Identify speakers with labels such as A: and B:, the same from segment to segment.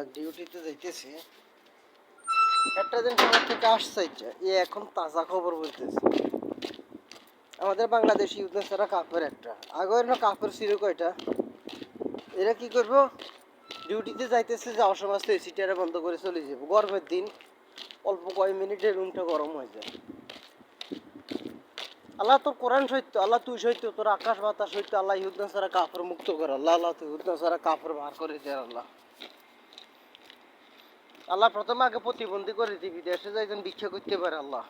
A: যাক ডিউটিতে যাইতেছি। একটা দিন সময় থেকে আসছে। এ এখন তাজা খবর বলতেছে। আমাদের বাংলাদেশ ছাড়া কাপের একটা। আগে এর কাপের ছিল কয়টা? এরা কি করব? ডিউটিতে যাইতেছে, যাওয়ার সময় তো এসিটারে বন্ধ করে চলে যাব। গরমের দিন, অল্প কয় মিনিটে রুমটা গরম হয়ে যায়। আল্লাহ তোর কোরআন সত্য, আল্লাহ তুই সত্য, তোর আকাশ বাতাস সত্য, আল্লাহ ইহুদ্দান ছাড়া কাপড় মুক্ত কর। আল্লাহ আল্লাহ তুই ইহুদ্দান ছাড়া কাপড় বার করে দে আল্লাহ। আল্লাহ প্রথমে আগে প্রতিবন্ধী করে দিবি, দেশে যাইতেন ভিক্ষা করতে পারে আল্লাহ।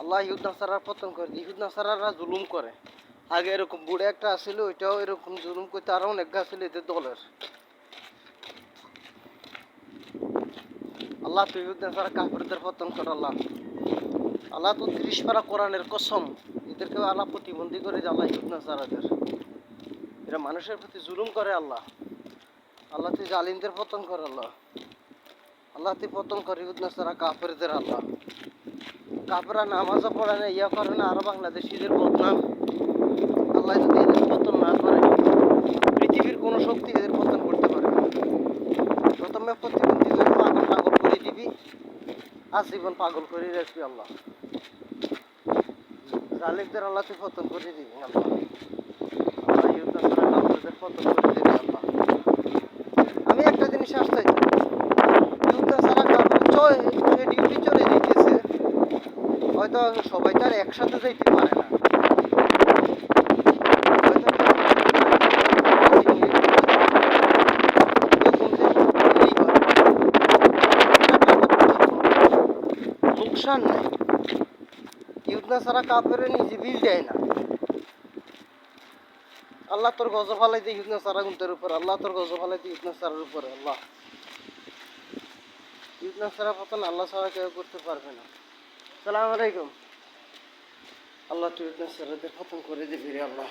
A: আল্লাহ ইহুদ্দান ছাড়ার পতন করে দিই ইহুদ্দান ছাড়ারা জুলুম করে। আগে এরকম বুড়ে একটা আসছিল ওইটাও এরকম জুলুম করতে আরও অনেক গা ছিল এদের দলের। আল্লাহ তুই ইহুদ্দান ছাড়া কাপড়দের পতন কর আল্লাহ। আল্লাহ তো ত্রিশ পারা কোরআনের কসম এদেরকে আল্লাহ প্রতিবন্ধী করে যে আল্লাহ ইহুদ্দান ছাড়াদের এরা মানুষের প্রতি জুলুম করে আল্লাহ। আল্লাহ তুই জালিমদের পতন কর আল্লাহ। আল্লাহ পতন কর ছাড়া কাপড়দের আল্লাহ। কাপড়া নামাজও পড়ে না, ইয়া করে না, আরও বাংলাদেশিদের বদনাম। আল্লাহ যদি এদের পতন না করে, পৃথিবীর কোনো শক্তি এদের পতন করতে পারে প্রথমে প্রতিবন্ধী করে পাগল পাগল করে দিবি আজীবন পাগল করে রাখবি আল্লাহ। জালিকদের আল্লাহ তুই পতন করে দিবি আল্লাহ। আল্লাহ ইউদ্দা ছাড়া কাপড়দের পতন করে দিবি আল্লাহ আমি একটা জিনিস আসতে ইউদ্দা ছাড়া কাপড় চলে ডিউটি চলে যেতেছে হয়তো সবাই তো আর একসাথে যাইতে পারে না। লোকসান নেই। ইউদনা ছাড়া কাপড়ে নিজে বিল দেয় না। আল্লাহ তোর গজ ফালাই দিয়ে ইউদনা ছাড়া গুনতের উপর, আল্লাহ তোর গজ ফালাই দিয়ে ইউদনা ছাড়ার উপরে, আল্লাহ। ইউদনা ছাড়া পতন আল্লাহ ছাড়া কেউ করতে পারবে না। সালাম আলাইকুম। আল্লাহ তুই ইউদনা ছাড়াদের খতম করে দিবি রে আল্লাহ।